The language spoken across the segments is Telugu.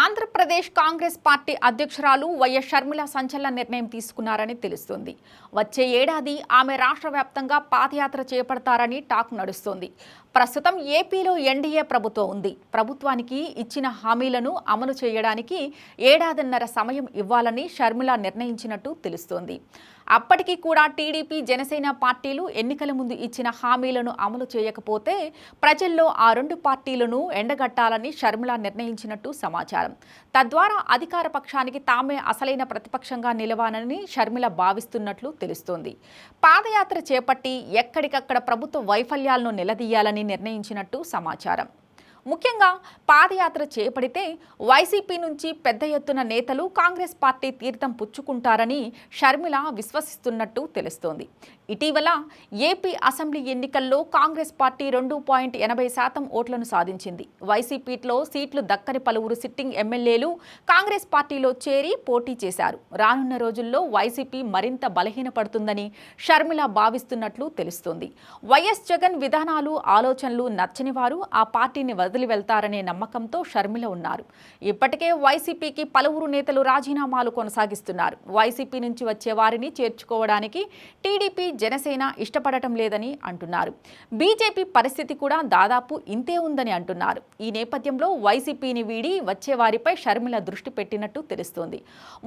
ఆంధ్రప్రదేశ్ కాంగ్రెస్ పార్టీ అధ్యక్షురాలు వైఎస్ షర్మిల సంచలన నిర్ణయం తీసుకున్నారని తెలుస్తోంది. వచ్చే ఏడాది ఆమె రాష్ట్ర వ్యాప్తంగా పాదయాత్ర చేపడతారని టాక్ నడుస్తోంది. ప్రస్తుతం ఏపీలో ఎన్డీఏ ప్రభుత్వం ఉంది. ప్రభుత్వానికి ఇచ్చిన హామీలను అమలు చేయడానికి ఏడాదిన్నర సమయం ఇవ్వాలని షర్మిల నిర్ణయించినట్టు తెలుస్తోంది. అప్పటికి కూడా టీడీపీ జనసేన పార్టీలు ఎన్నికల ముందు ఇచ్చిన హామీలను అమలు చేయకపోతే ప్రజల్లో ఆ రెండు పార్టీలను ఎండగట్టాలని షర్మిల నిర్ణయించినట్టు సమాచారం. తద్వారా అధికార పక్షానికి తామే అసలైన ప్రతిపక్షంగా నిలవానని షర్మిల భావిస్తున్నట్లు తెలుస్తోంది. పాదయాత్ర చేపట్టి ఎక్కడికక్కడ ప్రభుత్వ వైఫల్యాలను నిలదీయాలని నిర్ణయించినట్టు సమాచారం. ముఖ్యంగా పాదయాత్ర చేపడితే వైసీపీ నుంచి పెద్ద ఎత్తున నేతలు కాంగ్రెస్ పార్టీ తీర్థం పుచ్చుకుంటారని షర్మిల విశ్వసిస్తున్నట్టు తెలుస్తోంది. ఇటీవల ఏపీ అసెంబ్లీ ఎన్నికల్లో కాంగ్రెస్ పార్టీ రెండు పాయింట్ ఎనభై శాతం ఓట్లను సాధించింది. వైసీపీలో సీట్లు దక్కని పలువురు సిట్టింగ్ ఎమ్మెల్యేలు కాంగ్రెస్ పార్టీలో చేరి పోటీ చేశారు. రానున్న రోజుల్లో వైసీపీ మరింత బలహీనపడుతుందని షర్మిల భావిస్తున్నట్లు తెలుస్తోంది. వైఎస్ జగన్ విధానాలు ఆలోచనలు నచ్చని వారు ఆ పార్టీని వదిలి వెళ్తారనే నమ్మకంతో షర్మిల ఉన్నారు. ఇప్పటికే వైసీపీకి పలువురు నేతలు రాజీనామాలు కొనసాగిస్తున్నారు. వైసీపీ నుంచి వచ్చే వారిని చేర్చుకోవడానికి టీడీపీ జనసేన ఇష్టపడటం లేదని అంటున్నారు. బీజేపీ పరిస్థితి కూడా దాదాపు ఇంతే ఉందని అంటున్నారు. ఈ నేపథ్యంలో వైసీపీని వీడి వచ్చే వారిపై షర్మిల దృష్టి పెట్టినట్టు తెలుస్తోంది.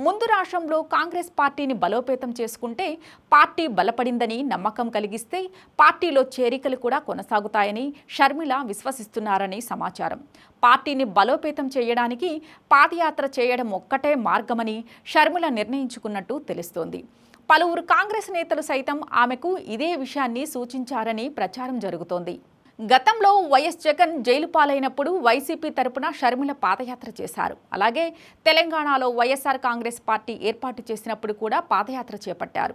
ముందు రాష్ట్రంలో కాంగ్రెస్ పార్టీని బలోపేతం చేసుకుంటే పార్టీ బలపడిందని నమ్మకం కలిగిస్తే పార్టీలో చేరికలు కూడా కొనసాగుతాయని షర్మిల విశ్వసిస్తున్నారని సమాచారం. పార్టీని బలోపేతం చేయడానికి పాదయాత్ర చేయడం ఒక్కటే మార్గమని షర్మిల నిర్ణయించుకున్నట్టు తెలుస్తోంది. పలువురు కాంగ్రెస్ నేతలు సైతం ఆమెకు ఇదే విషయాన్ని సూచించారని ప్రచారం జరుగుతోంది. గతంలో వైఎస్ జగన్ జైలు పాలైనప్పుడు వైసీపీ తరపున షర్మిల పాదయాత్ర చేశారు. అలాగే తెలంగాణలో వైఎస్ఆర్ కాంగ్రెస్ పార్టీ ఏర్పాటు చేసినప్పుడు కూడా పాదయాత్ర చేపట్టారు.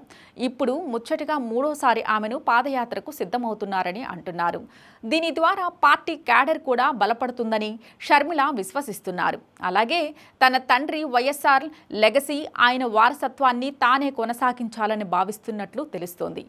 ఇప్పుడు ముచ్చటగా మూడోసారి ఆమెను పాదయాత్రకు సిద్ధమవుతున్నారని అంటున్నారు. దీని ద్వారా పార్టీ క్యాడర్ కూడా బలపడుతుందని షర్మిల విశ్వసిస్తున్నారు. అలాగే తన తండ్రి వైఎస్ఆర్ లెగసీ ఆయన వారసత్వాన్ని తానే కొనసాగించాలని భావిస్తున్నట్లు తెలుస్తోంది.